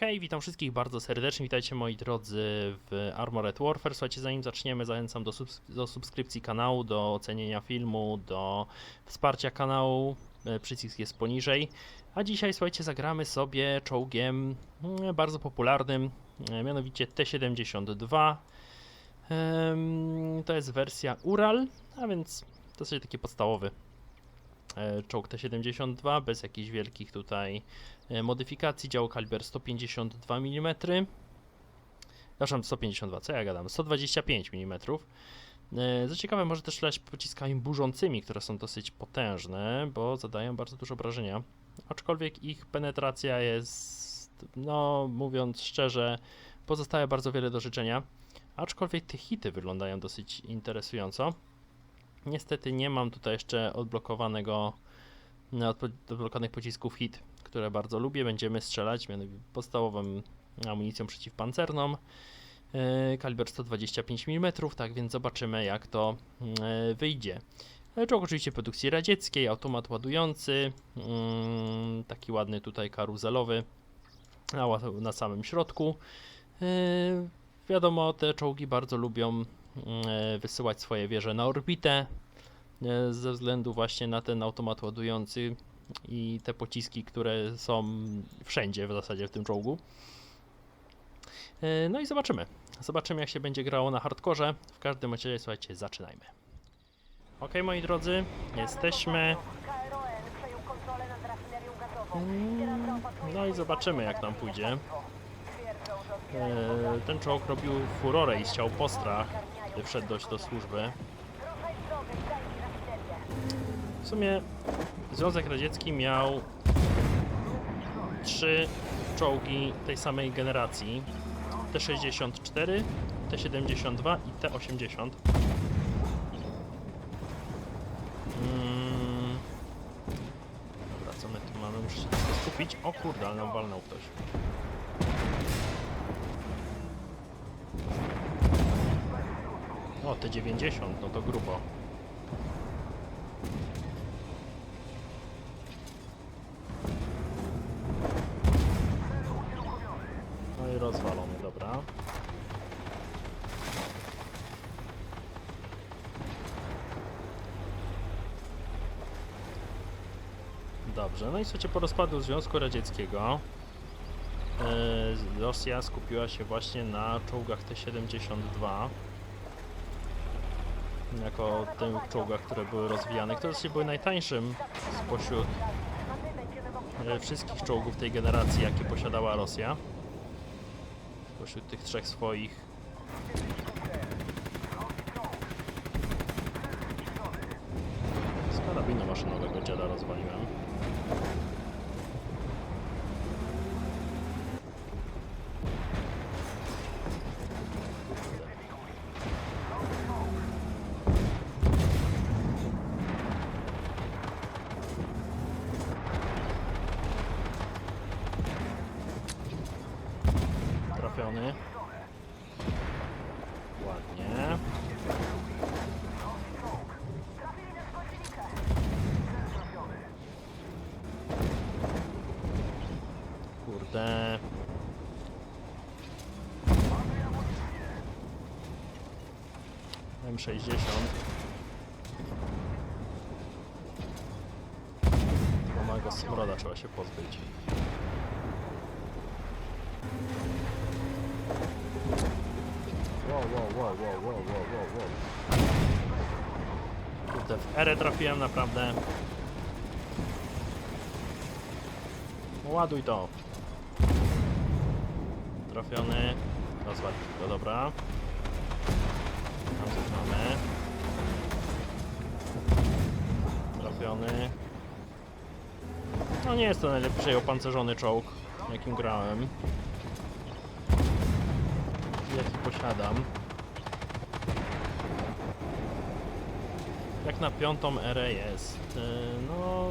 Hej, witam wszystkich bardzo serdecznie, witajcie moi drodzy w Armored Warfare. Słuchajcie, zanim zaczniemy, zachęcam do, subs- do subskrypcji kanału, do ocenienia filmu, do wsparcia kanału, e, przycisk jest poniżej. A dzisiaj, słuchajcie, zagramy sobie czołgiem mm, bardzo popularnym, e, mianowicie T-72. Em, To jest wersja Ural, a więc dosyć taki podstawowy czołg T-72, bez jakichś wielkich tutaj e, modyfikacji. Działo kaliber 152 mm. Przepraszam, 152, co ja gadam? 125 mm. E, Co ciekawe, może też strzelać pociskami burzącymi, które są dosyć potężne, bo zadają bardzo dużo obrażenia. Aczkolwiek ich penetracja jest, no mówiąc szczerze, pozostawia bardzo wiele do życzenia. Aczkolwiek te hity wyglądają dosyć interesująco. Niestety nie mam tutaj jeszcze odblokowanego odblokowanych pocisków hit, które bardzo lubię. Będziemy strzelać mianowicie podstawową amunicją przeciwpancerną. e, Kaliber 125 mm, tak więc zobaczymy jak to e, wyjdzie. Czołg oczywiście produkcji radzieckiej, automat ładujący, mm, taki ładny tutaj karuzelowy na, na samym środku. E, Wiadomo, te czołgi bardzo lubią wysyłać swoje wieże na orbitę e, ze względu właśnie na ten automat ładujący i te pociski, które są wszędzie w zasadzie w tym czołgu. E, No i zobaczymy. Zobaczymy jak się będzie grało na hardkorze. W każdym razie, słuchajcie, zaczynajmy. Ok, moi drodzy, jesteśmy. No i zobaczymy jak nam pójdzie. E, Ten czołg robił furorę i chciał postrach, wszedł dość do służby. W sumie Związek Radziecki miał trzy czołgi tej samej generacji. T-64, T-72 i T-80. Mm. Dobra, co my tu mamy? Muszę się skupić. O kurde, ale nam walnął ktoś. O, T-90, no to grubo. No i rozwalony, dobra. Dobrze, no i słuchajcie, po rozpadu Związku Radzieckiego e, Rosja skupiła się właśnie na czołgach T-72 jako tych czołgach, które były rozwijane, które właściwie były najtańszym spośród e, wszystkich czołgów tej generacji, jakie posiadała Rosja. Spośród tych trzech swoich. Z karabinu maszynowego dziada rozwaliłem. Trafiony. Ładnie. Kurde. M60. Pomagał smroda trzeba się pozbyć. Wow, wow, wow. Kurde, w erę trafiłem naprawdę. Ładuj to. Trafiony. Rozwalić go, dobra. Tam coś mamy. Trafiony. No nie jest to najlepszy opancerzony czołg, jakim grałem jaki posiadam. Jak na piątą erę jest, yy, no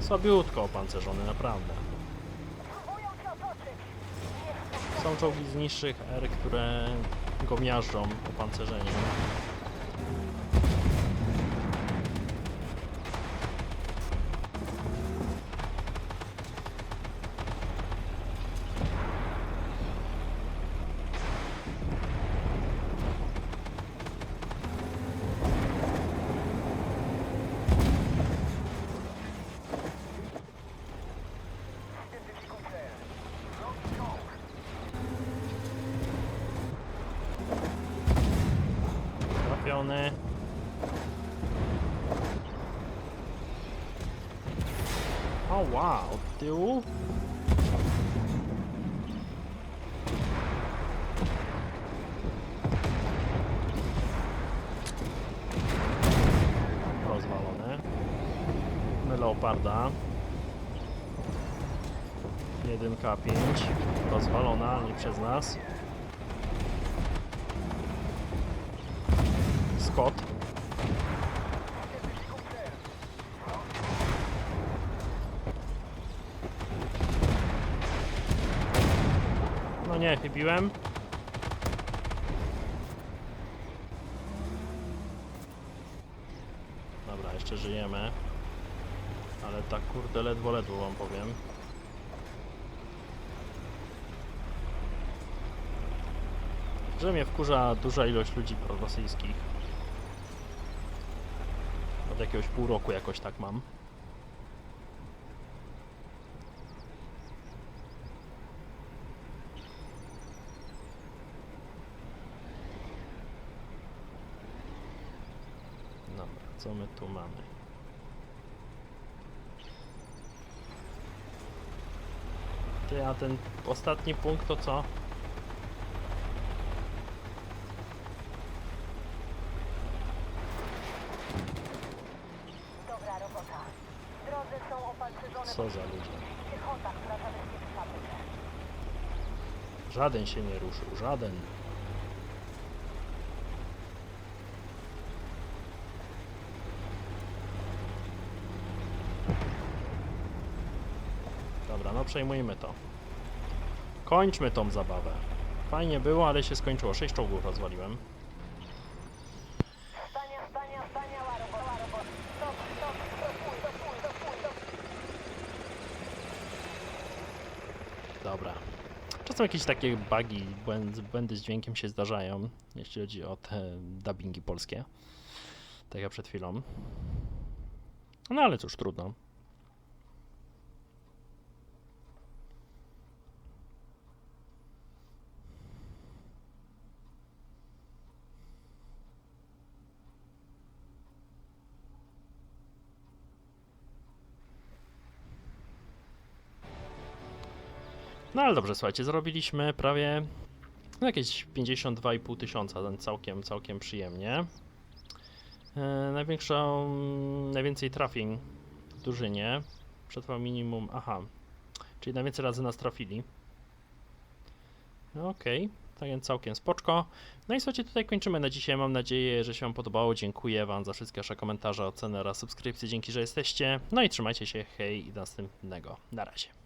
słabiutko opancerzony, naprawdę. Są czołgi z niższych er, które go miażdżą opancerzeniem. Rozwalony. O wow, od tyłu? Rozwalone. Leoparda. 1K5. Rozwalona, nie przez nas. Scott. No nie, chybiłem. Dobra, jeszcze żyjemy. Ale tak kurde ledwo, ledwo wam powiem. Że mnie wkurza duża ilość ludzi prorosyjskich. Od jakiegoś pół roku jakoś tak mam. Dobra, co my tu mamy? Ty, a ten ostatni punkt to co? Są opancerzone Co za ludzie? piechota, która zabezpieczy fabrykę. Żaden się nie ruszył, żaden. Dobra, no przejmujmy to. Kończmy tą zabawę. Fajnie było, ale się skończyło. Sześć czołgów rozwaliłem. Dobra. Czasem jakieś takie bugi, błędy, błędy z dźwiękiem się zdarzają, jeśli chodzi o te dubbingi polskie. Tak jak przed chwilą. No ale cóż, trudno. No ale dobrze, słuchajcie, zrobiliśmy prawie no, jakieś 52,5 tysiąca, całkiem, całkiem przyjemnie. E, największą, najwięcej trafień w drużynie. Przetrwał minimum, aha, czyli najwięcej razy nas trafili. No, Okej, tak więc całkiem spoczko. No i słuchajcie, tutaj kończymy na dzisiaj. Mam nadzieję, że się Wam podobało. Dziękuję Wam za wszystkie Wasze komentarze, oceny oraz subskrypcje. Dzięki, że jesteście. No i trzymajcie się, hej i do następnego. Na razie.